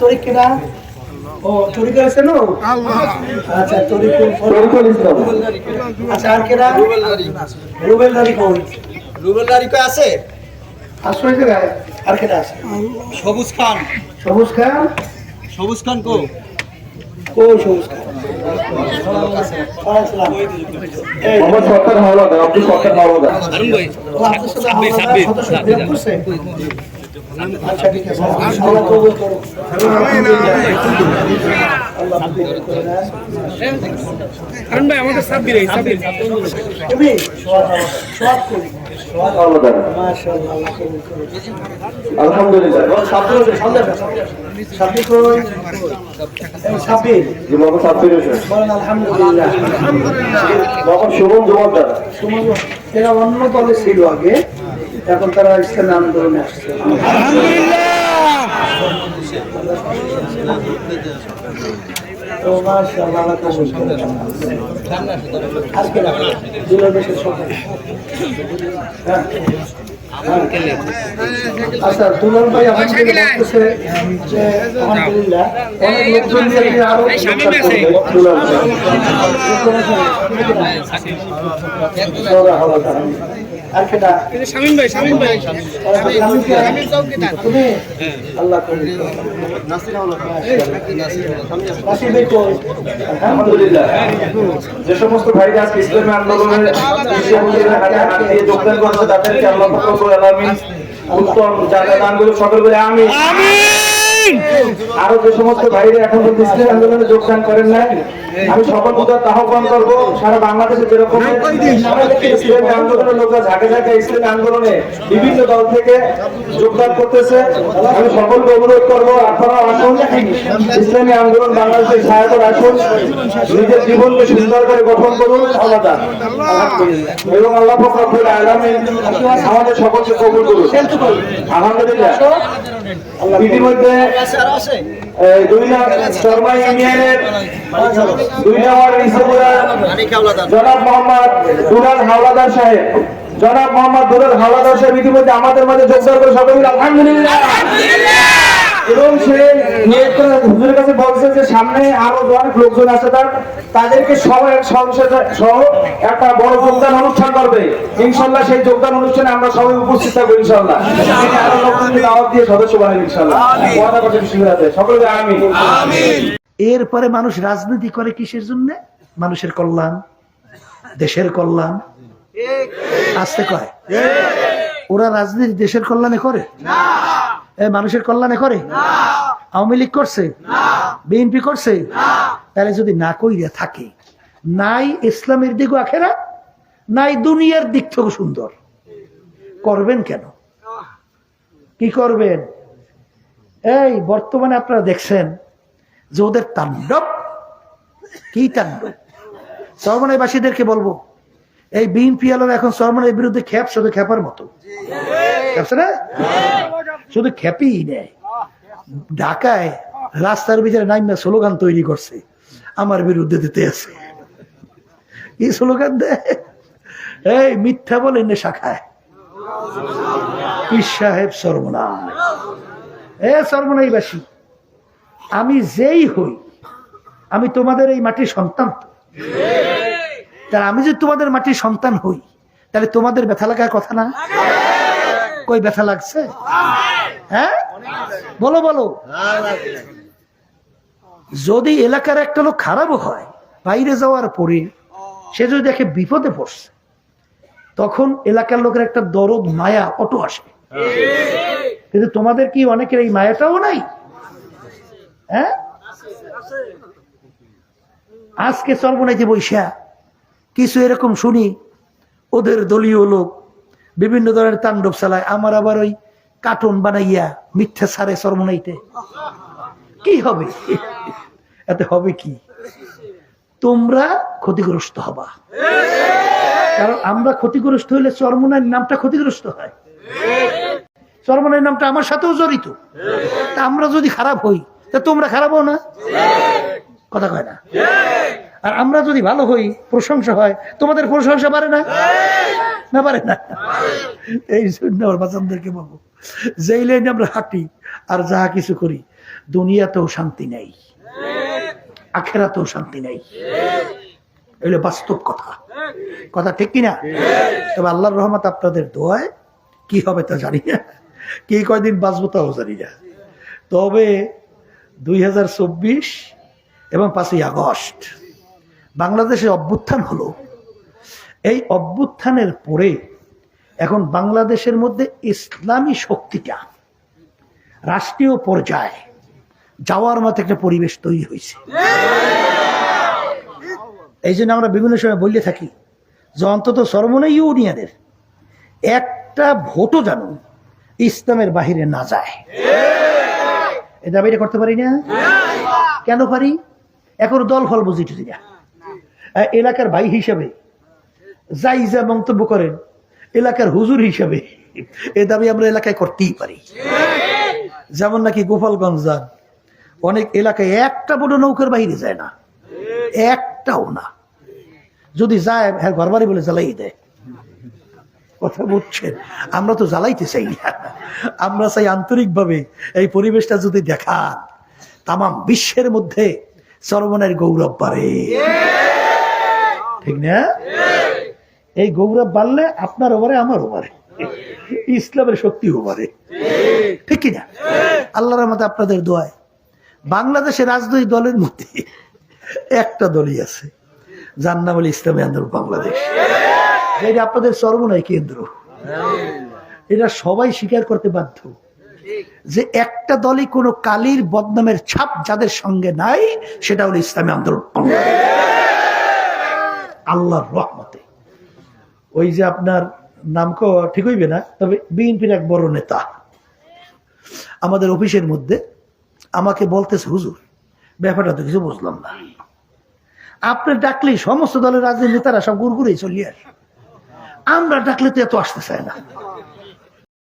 তরিক কেনা ও তরিক আছে নো? আচ্ছা তরিক তরিকুল ইসলাম। আচ্ছা আর কেনা রুবেলদারি। রুবেল দারি কোন? রুবেলদারি কই আছে? আসলে আর কেনা আছে? সবুজ খান। সবুজ খান? সবুজ খান কো? কো সবুজ খান? মোহাম্মদ সরকার হাওলাদার আপনি সরকার হাওলাদার। ও ভাই আমার তুমি সব করি আলহামদুলিল্লাহ শুভম এরা অন্য দলে ছিল আগে। এখন তারা ইসলামী আন্দোলনে আসছে। আজকে বেশের সকাল হ্যাঁ। আচ্ছা ভাই বলতেছে যে আলহামদুলিল্লাহ অনেক লোকজন দিয়ে আরও যোগদান করবেন। দুলাল ভাই। সৌরা হাওলাদার। আর কেটা? শামিম ভাই শামিম ভাই আমি কে? তুমি? আল্লাহ কবুল নাসির হাওলাদার নাসির ভাই কই? আলহামদুলিল্লাহ যে সমস্ত ভাইরা আজকে ইসলামী আন্দোলনের হাতে হাত দিয়ে যোগদান করেছে তাদেরকে আল্লাহ ফকরুল আলমিন উত্তম জায়গা দান করে সকল করে আমি আরও যে সমস্ত ভাইরা এখন পর্যন্ত ইসলামী আন্দোলনে যোগদান করেন নাই আমি সকল উদার আহ্বান করব সারা বাংলাদেশে যেরকম ইসলামী আন্দোলনের লোকরা ঝাঁকে ঝাঁকে ইসলামী আন্দোলনে বিভিন্ন দল থেকে যোগদান করতেছে। আমি সকলকে অনুরোধ করব আপনারাও আসুন ইসলামী আন্দোলন বাংলাদেশের সহায়তা আসুন নিজের জীবনকে সুন্দর করে গঠন করুন আলাদা এবং আল্লাহ ফখরুল আলমিন আমাদের সকলকে কবুল করুন আলহামদুলিল্লাহ। ইতিমধ্যে আছে আর আছে? এই দুই লাখ শর্মা ইউনিয়নের দুই নম্বর ইসবুরা মানিক হাওলাদার। জনাব মোহাম্মদ দুলাল হাওলাদার সাহেব। জনাব মোহাম্মদ দুলাল হাওলাদার সাহেব ইতিমধ্যে আমাদের মাঝে যোগদান করে সকলে আলহামদুলিল্লাহ। এবং সে নিয়োগ করে হুজুরের কাছে বলছে যে সামনে আরও অনেক লোকজন আছে তার তাদেরকে সবাই সংসদ সহ একটা বড় যোগদান অনুষ্ঠান করবে। ইনশাল্লাহ সেই যোগদান অনুষ্ঠানে আমরা সবাই উপস্থিত থাকব ইনশাল্লাহ। আরও লোকজনকে দাওয়াত দিয়ে সদস্য বানাবেন ইনশাল্লাহ। সকলে আমি এরপরে মানুষ রাজনীতি করে কিসের জন্য? মানুষের কল্যাণ দেশের কল্যাণ। আসতে কয়। ওরা রাজনীতি দেশের কল্যাণে করে? এ মানুষের কল্যাণে করে? আওয়ামী লীগ করছে? বিএনপি করছে? তাহলে যদি না কইরা থাকে নাই ইসলামের দিকও আখেরা নাই দুনিয়ার দিক থেকে সুন্দর। করবেন কেন? কি করবেন? এই বর্তমানে আপনারা দেখছেন যে ওদের তাণ্ডব। কি তাণ্ডব? চরমনাইবাসীদেরকে বলব এই বিএনপি আলোর এখন চরমনের বিরুদ্ধে খ্যাপ শুধু খ্যাপার মতো। না? শুধু খ্যাপই নেয় ঢাকায় রাস্তার ভিতরে নাইমা স্লোগান তৈরি করছে, আমার বিরুদ্ধে দিতে আছে। কি স্লোগান দেয়? এই মিথ্যা বলেন নেশা খায়। পীর সাহেব সর্বনাশ। এ সর্বনাইবাসী আমি যেই হই, আমি তোমাদের এই মাটির সন্তান তো। আমি যদি তোমাদের মাটির সন্তান হই, তাহলে তোমাদের ব্যথা লাগার কথা না? কই ব্যথা লাগছে? হ্যাঁ? বলো বলো। যদি এলাকার একটা লোক খারাপও হয়, বাইরে যাওয়ার পরে সে যদি দেখে বিপদে পড়ছে, তখন এলাকার লোকের একটা দরদ, মায়া, অটো আসে। কিন্তু তোমাদের কি অনেকের এই মায়াটাও নাই? হ্যাঁ? আজকে সর্বনাইতে বৈশা, কিছু এরকম শুনি, ওদের দলীয় লোক বিভিন্ন ধরনের তাণ্ডব চালায়। আমার আবার ওই কার্টুন বানাইয়া মিথ্যা সারে সর্বনাইতে কি হবে? এতে হবে কি? তোমরা ক্ষতিগ্রস্ত হবা। কারণ আমরা ক্ষতিগ্রস্ত হইলে চরমনার নামটা ক্ষতিগ্রস্ত হয়। চরমনের নামটা আমার সাথেও জড়িত। তা আমরা যদি খারাপ হই, তা তোমরা খারাপ হও না? কথা কয় না? আর আমরা যদি ভালো হই, প্রশংসা হয়, তোমাদের প্রশংসা পারে না? না পারে না। এই জন্য আমার বাচ্চাদেরকে বলব, যেই লাইনে আমরা হাঁটি আর যাহা কিছু করি, দুনিয়াতেও শান্তি নেই, আখেরাতেও শান্তি নেই। এগুলো বাস্তব কথা। কথা ঠিক কিনা? তবে আল্লাহর রহমত আপনাদের দোয়ায় কি হবে তা জানি না। কি কয়দিন বাঁচবো তাও জানি না। তবে দুই হাজার চব্বিশ এবং পাঁচই আগস্ট বাংলাদেশে অভ্যুত্থান হলো এই অভ্যুত্থানের পরে এখন বাংলাদেশের মধ্যে ইসলামী শক্তিটা রাষ্ট্রীয় পর্যায়ে যাওয়ার মতো একটা পরিবেশ তৈরি হয়েছে। এই জন্য আমরা বিভিন্ন সময় বললে থাকি যে অন্তত সর্বনা ইউনিয়নের একটা ভোটও যেন ইসলামের বাহিরে না যায়। এটা বাইরে করতে পারি না? কেন পারি? এখন দল ফল বুঝি না। এলাকার ভাই হিসাবে যাই যা মন্তব্য করেন, এলাকার হুজুর হিসাবে। এ দাবি আমরা এলাকায় করতেই পারি। যেমন নাকি গোপালগঞ্জ যান, অনেক এলাকায় একটা বড় নৌকার বাহিরে যায় না, একটাও না। যদি যায় হ্যাঁ ঘর বাড়ি বলে জ্বালাই দেয়। কথা বুঝছেন? আমরা তো জ্বালাইতে চাই না। আমরা চাই আন্তরিকভাবে এই পরিবেশটা যদি দেখান তাম বিশ্বের মধ্যে সর্বনের গৌরব বাড়ে। ঠিক না? এই গৌরব বাড়লে আপনার ওপারে আমার ওপারে ইসলামের শক্তি ওপারে ঠিক কিনা? আল্লাহর মতো আপনাদের দোয়ায়। বাংলাদেশের রাজনৈতিক দলের মধ্যে একটা দলই আছে যার নাম ইসলামী আন্দোলন বাংলাদেশ। যেটা আপনাদের সর্বনয় কেন্দ্র। এটা সবাই স্বীকার করতে বাধ্য যে একটা দলই কোনো কালির বদনামের ছাপ যাদের সঙ্গে নাই, সেটা হলো ইসলামী আন্দোলন। আল্লাহর রহমতে। ওই যে আপনার নাম ঠিক হইবে না? তবে বিএনপির এক বড় নেতা। আমাদের অফিসের মধ্যে আমাকে বলতেছে, হুজুর, ব্যাপারটা তো কিছু বুঝলাম না। আপনি ডাকলেই সমস্ত দলের রাজনীতি নেতারা সব গুড়গুড়েই চলিয়ে আসে। আমরা ডাকলে তো এত আসতে চায় না।